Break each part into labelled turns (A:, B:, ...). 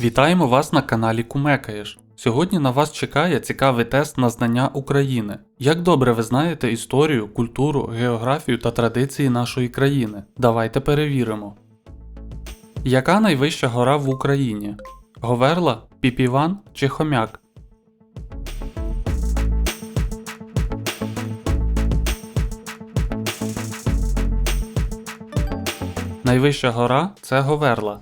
A: Вітаємо вас на каналі Кумекаєш. Сьогодні на вас чекає цікавий тест на знання України. Як добре ви знаєте історію, культуру, географію та традиції нашої країни? Давайте перевіримо. Яка найвища гора в Україні? Говерла, Піпіван чи Хомяк? Найвища гора це Говерла.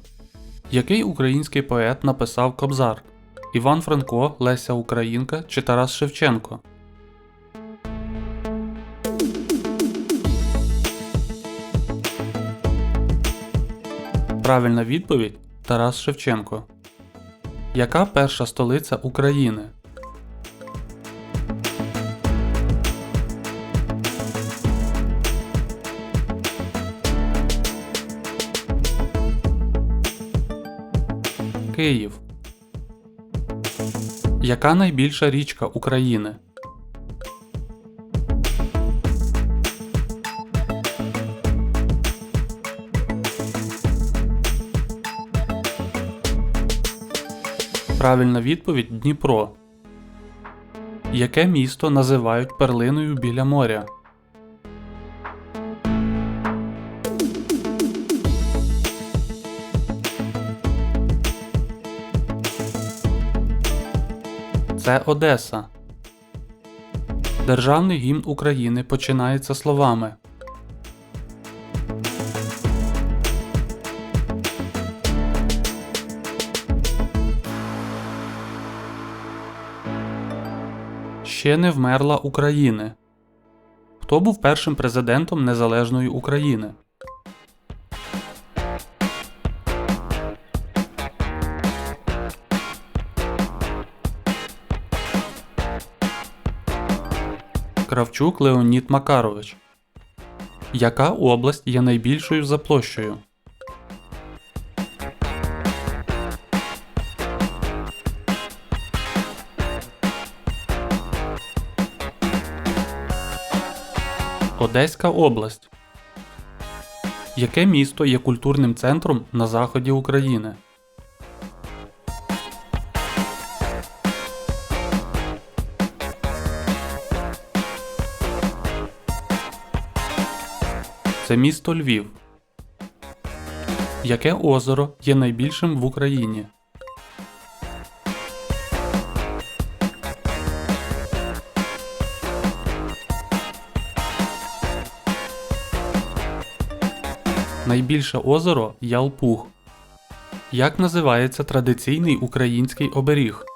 A: Який український поет написав Кобзар? Іван Франко, Леся Українка чи Тарас Шевченко? Правильна відповідь Тарас Шевченко. Яка перша столиця України? Київ. Яка найбільша річка України? Правильна відповідь Дніпро. Яке місто називають перлиною біля моря? Це Одеса. Державний гімн України починається словами. Ще не вмерла України. Хто був першим президентом Незалежної України? Кравчук Леонід Макарович. Яка область є найбільшою за площею? Одеська область. Яке місто є культурним центром на заході України? Це місто Львів. Яке озеро є найбільшим в Україні? Найбільше озеро Ялпуг. Як називається традиційний український оберіг?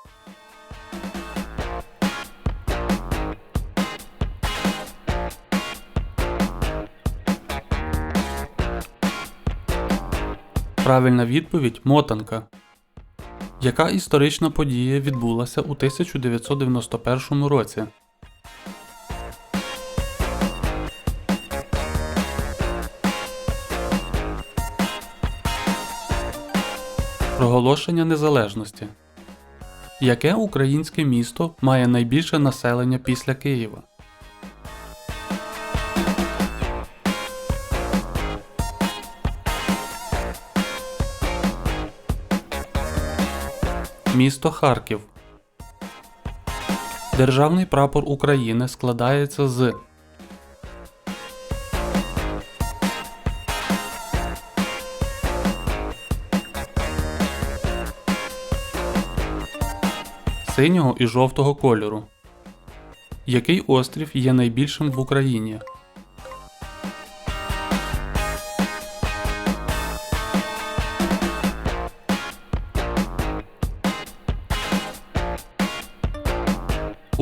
A: Правильна відповідь мотанка. Яка історична подія відбулася у 1991 році? Проголошення незалежності. Яке українське місто має найбільше населення після Києва? Місто Харків. Державний прапор України складається з синього і жовтого кольору. Який острів є найбільшим в Україні?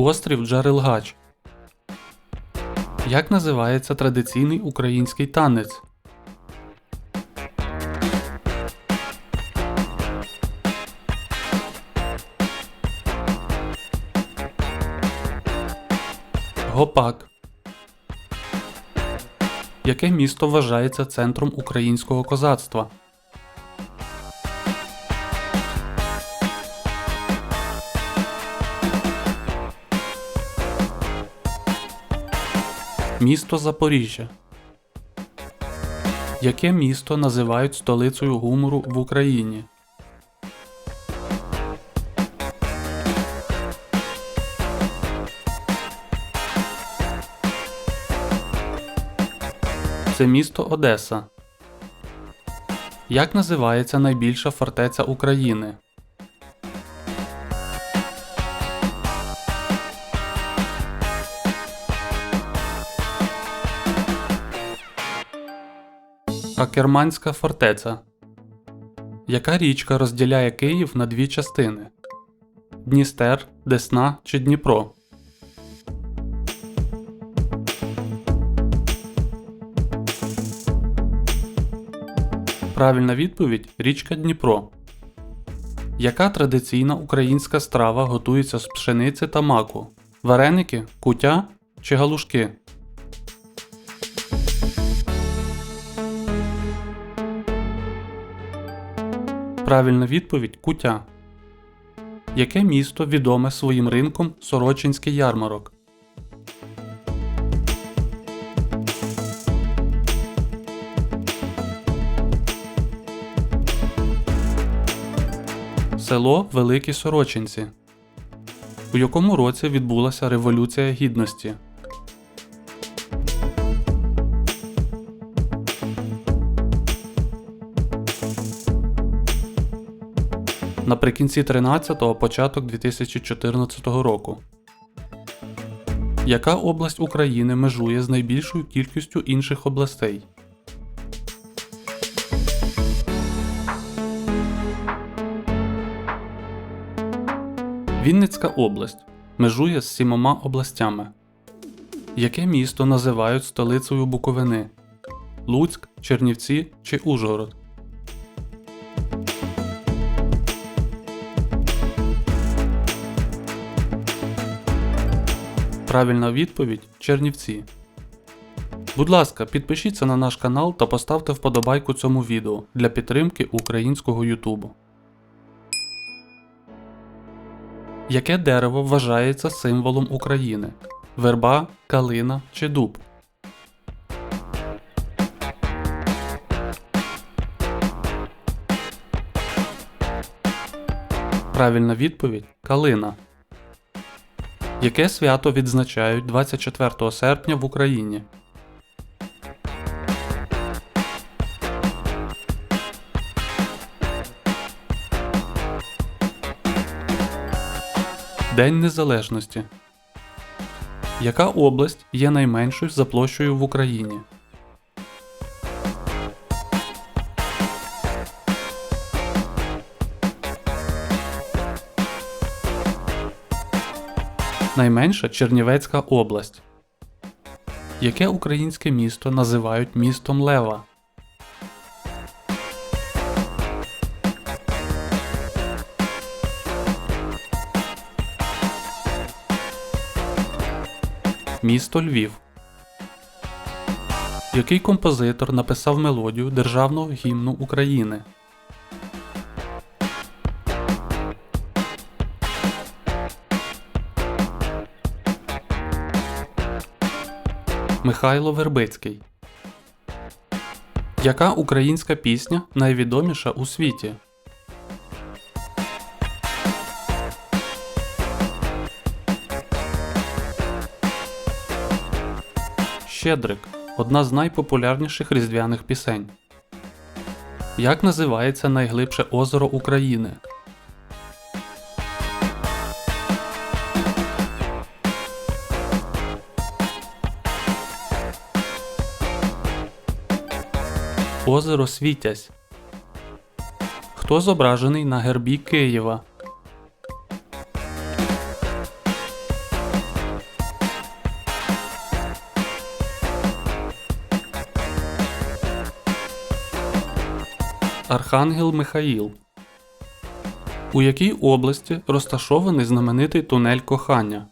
A: Острів Джарелгач. Як називається традиційний український танець? Гопак. Яке місто вважається центром українського козацтва? Місто Запоріжжя. Яке місто називають столицею гумору в Україні? Це місто Одеса. Як називається найбільша фортеця України? Акерманська фортеця. Яка річка розділяє Київ на дві частини? Дністер, Десна чи Дніпро? Правильна відповідь річка Дніпро. Яка традиційна українська страва готується з пшениці та маку? Вареники, кутя чи галушки? Правильна відповідь кутя. Яке місто відоме своїм ринком Сорочинський ярмарок? Село Великі Сорочинці. У якому році відбулася Революція Гідності? Наприкінці 13-го, початок 2014 року. Яка область України межує з найбільшою кількістю інших областей? Вінницька область межує з сімома областями. Яке місто називають столицею Буковини? Луцьк, Чернівці чи Ужгород? Правильна відповідь Чернівці. Будь ласка, підпишіться на наш канал та поставте вподобайку цьому відео для підтримки українського Ютубу. Яке дерево вважається символом України? Верба, калина чи дуб? Правильна відповідь калина. Яке свято відзначають 24 серпня в Україні? День Незалежності. Яка область є найменшою за площею в Україні? Найменша Чернівецька область. Яке українське місто називають містом Лева? Місто Львів. Який композитор написав мелодію Державного гімну України? Михайло Вербицький. Яка українська пісня найвідоміша у світі? Щедрик одна з найпопулярніших різдвяних пісень. Як називається найглибше озеро України? Озеро Світязь. Хто зображений на гербі Києва? Архангел Михаїл. У якій області розташований знаменитий тунель кохання?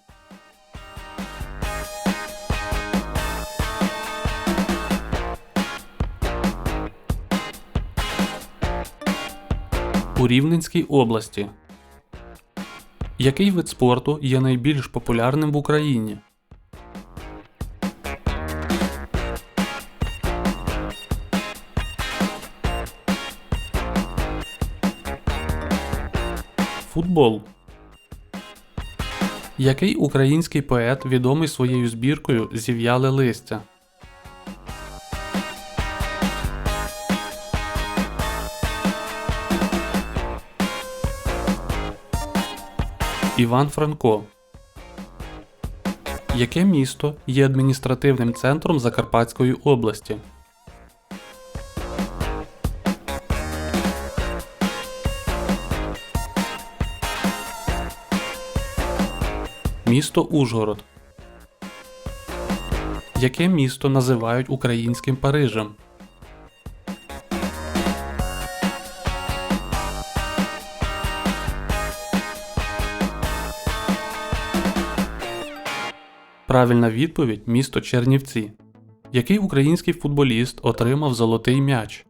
A: У Рівненській області. Який вид спорту є найбільш популярним в Україні? Футбол. Який український поет відомий своєю збіркою Зів'яле листя? Іван Франко. Яке місто є адміністративним центром Закарпатської області? Місто Ужгород. Яке місто називають українським Парижем? Правильна відповідь місто Чернівці. Який український футболіст отримав золотий м'яч?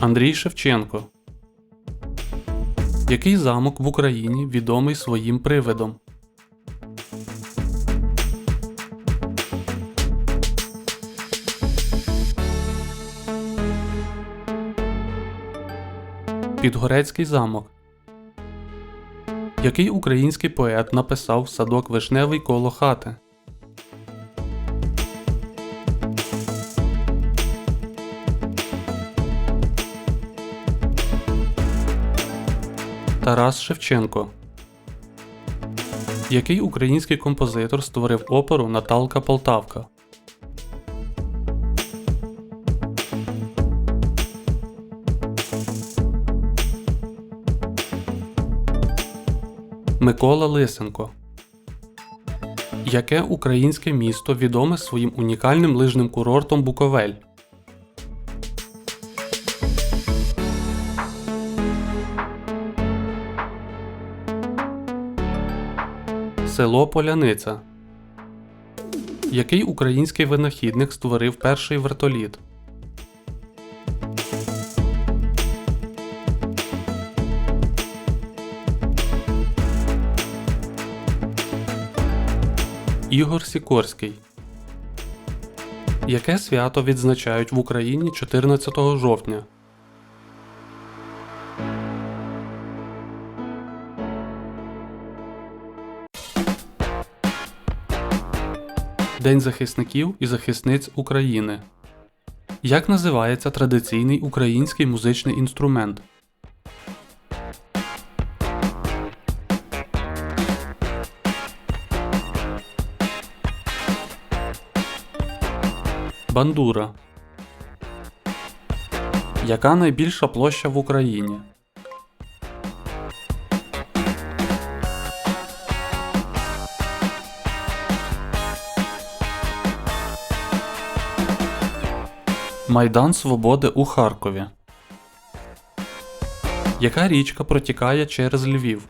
A: Андрій Шевченко. Який замок в Україні відомий своїм привидом? Підгорецький замок. Який український поет написав садок вишневий коло хати? Тарас Шевченко. Який український композитор створив оперу Наталка Полтавка? Микола Лисенко. Яке українське місто відоме своїм унікальним лижним курортом Буковель? Село Поляниця. Який український винахідник створив перший вертоліт? Ігор Сікорський. Яке свято відзначають в Україні 14 жовтня? День захисників і захисниць України. Як називається традиційний український музичний інструмент? Бандура. Яка найбільша площа в Україні? Майдан Свободи у Харкові. Яка річка протікає через Львів?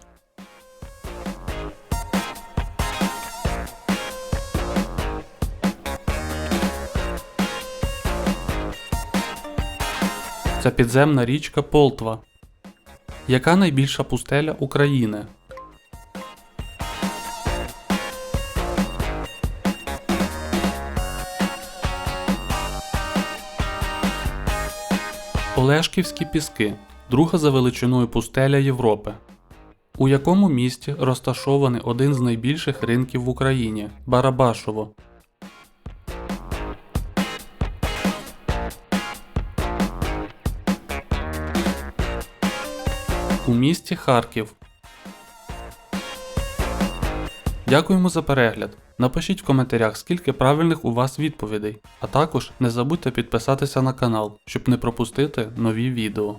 A: Це підземна річка Полтва. Яка найбільша пустеля України? Олешківські піски друга за величиною пустеля Європи. У якому місті розташований один з найбільших ринків в Україні Барабашово. У місті Харків. Дякуємо за перегляд. Напишіть в коментарях, скільки правильних у вас відповідей, а також не забудьте підписатися на канал, щоб не пропустити нові відео.